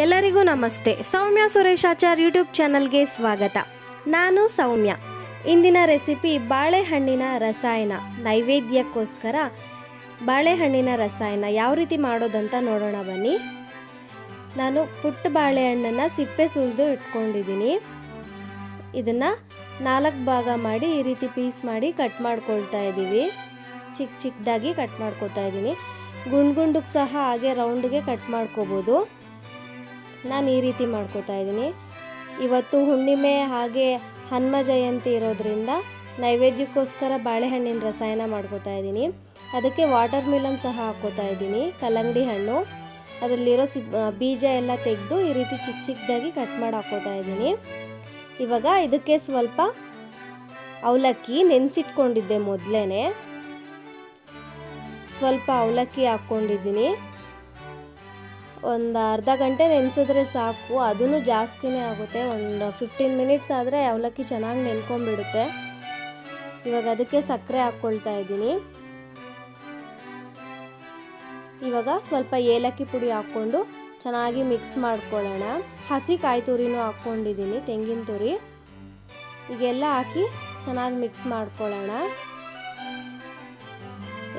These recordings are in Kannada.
ಎಲ್ಲರಿಗೂ ನಮಸ್ತೆ. ಸೌಮ್ಯ ಸುರೇಶಾಚಾರ್ ಯೂಟ್ಯೂಬ್ ಚಾನಲ್ಗೆ ಸ್ವಾಗತ. ನಾನು ಸೌಮ್ಯ. ಇಂದಿನ ರೆಸಿಪಿ ಬಾಳೆಹಣ್ಣಿನ ರಸಾಯನ. ನೈವೇದ್ಯಕ್ಕೋಸ್ಕರ ಬಾಳೆಹಣ್ಣಿನ ರಸಾಯನ ಯಾವ ರೀತಿ ಮಾಡೋದಂತ ನೋಡೋಣ ಬನ್ನಿ. ನಾನು ಪುಟ್ಟ ಬಾಳೆಹಣ್ಣನ್ನು ಸಿಪ್ಪೆ ಸುಲಿದು ಇಟ್ಕೊಂಡಿದ್ದೀನಿ. ಇದನ್ನು ನಾಲ್ಕು ಭಾಗ ಮಾಡಿ ಈ ರೀತಿ ಪೀಸ್ ಮಾಡಿ ಕಟ್ ಮಾಡ್ಕೊಳ್ತಾ ಇದ್ದೀವಿ. ಚಿಕ್ಕ ಚಿಕ್ಕದಾಗಿ ಕಟ್ ಮಾಡ್ಕೊತಾ ಇದ್ದೀನಿ. ಗುಂಡು ಗುಂಡಕ್ಕೆ ಸಹ ಹಾಗೆ ರೌಂಡ್ಗೆ ಕಟ್ ಮಾಡ್ಕೋಬೋದು. ನಾನು ಈ ರೀತಿ ಮಾಡ್ಕೋತಾ ಇದ್ದೀನಿ. ಇವತ್ತು ಹುಣ್ಣಿಮೆ ಹಾಗೆ ಹನುಮ ಜಯಂತಿ ಇರೋದ್ರಿಂದ ನೈವೇದ್ಯಕ್ಕೋಸ್ಕರ ಬಾಳೆಹಣ್ಣಿನ ರಸಾಯನ ಮಾಡ್ಕೋತಾ ಇದ್ದೀನಿ. ಅದಕ್ಕೆ ವಾಟರ್ ಮಿಲನ್ ಸಹ ಹಾಕ್ಕೋತಾ ಇದ್ದೀನಿ, ಕಲ್ಲಂಗಡಿ ಹಣ್ಣು. ಅದರಲ್ಲಿರೋ ಸಿ ಬೀಜ ಎಲ್ಲ ತೆಗೆದು ಈ ರೀತಿ ಚಿಕ್ಕ ಚಿಕ್ಕದಾಗಿ ಕಟ್ ಮಾಡಿ ಹಾಕ್ಕೋತಾ ಇದ್ದೀನಿ. ಇವಾಗ ಇದಕ್ಕೆ ಸ್ವಲ್ಪ ಅವಲಕ್ಕಿ ನೆನೆಸಿಟ್ಕೊಂಡಿದ್ದೆ ಮೊದಲೇ ಸ್ವಲ್ಪ ಅವಲಕ್ಕಿ ಹಾಕ್ಕೊಂಡಿದ್ದೀನಿ. ಒಂದು ಅರ್ಧ ಗಂಟೆ ನೆನೆಸಿದ್ರೆ ಸಾಕು ಅದೂ ಜಾಸ್ತಿನೇ ಆಗುತ್ತೆ. ಒಂದು ಫಿಫ್ಟೀನ್ ಮಿನಿಟ್ಸ್ ಆದರೆ ಅವಲಕ್ಕಿ ಚೆನ್ನಾಗಿ ನೆನ್ಕೊಂಡ್ಬಿಡುತ್ತೆ. ಇವಾಗ ಅದಕ್ಕೆ ಸಕ್ಕರೆ ಹಾಕ್ಕೊಳ್ತಾ ಇದ್ದೀನಿ. ಇವಾಗ ಸ್ವಲ್ಪ ಏಲಕ್ಕಿ ಪುಡಿ ಹಾಕ್ಕೊಂಡು ಚೆನ್ನಾಗಿ ಮಿಕ್ಸ್ ಮಾಡ್ಕೊಳ್ಳೋಣ. ಹಸಿ ಕಾಯಿ ತುರಿನೂ ಹಾಕ್ಕೊಂಡಿದ್ದೀನಿ, ತೆಂಗಿನ ತುರಿ. ಈಗೆಲ್ಲ ಹಾಕಿ ಚೆನ್ನಾಗಿ ಮಿಕ್ಸ್ ಮಾಡ್ಕೊಳ್ಳೋಣ.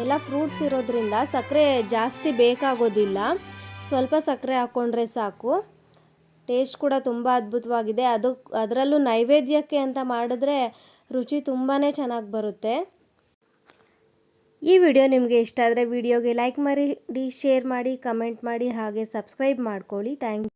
ಎಲ್ಲ ಫ್ರೂಟ್ಸ್ ಇರೋದ್ರಿಂದ ಸಕ್ಕರೆ ಜಾಸ್ತಿ ಬೇಕಾಗೋದಿಲ್ಲ. ಸ್ವಲ್ಪ ಸಕ್ಕರೆ ಹಾಕ್ಕೊಂಡ್ರೆ ಸಾಕು. ಟೇಸ್ಟ್ ಕೂಡ ತುಂಬ ಅದ್ಭುತವಾಗಿದೆ. ಅದು, ಅದರಲ್ಲೂ ನೈವೇದ್ಯಕ್ಕೆ ಅಂತ ಮಾಡಿದ್ರೆ ರುಚಿ ತುಂಬಾ ಚೆನ್ನಾಗಿ ಬರುತ್ತೆ. ಈ ವಿಡಿಯೋ ನಿಮಗೆ ಇಷ್ಟ ಆದರೆ ವಿಡಿಯೋಗೆ ಲೈಕ್ ಮಾಡಿ ಶೇರ್ ಮಾಡಿ ಕಮೆಂಟ್ ಮಾಡಿ, ಹಾಗೆ ಸಬ್ಸ್ಕ್ರೈಬ್ ಮಾಡ್ಕೊಳ್ಳಿ. ಥ್ಯಾಂಕ್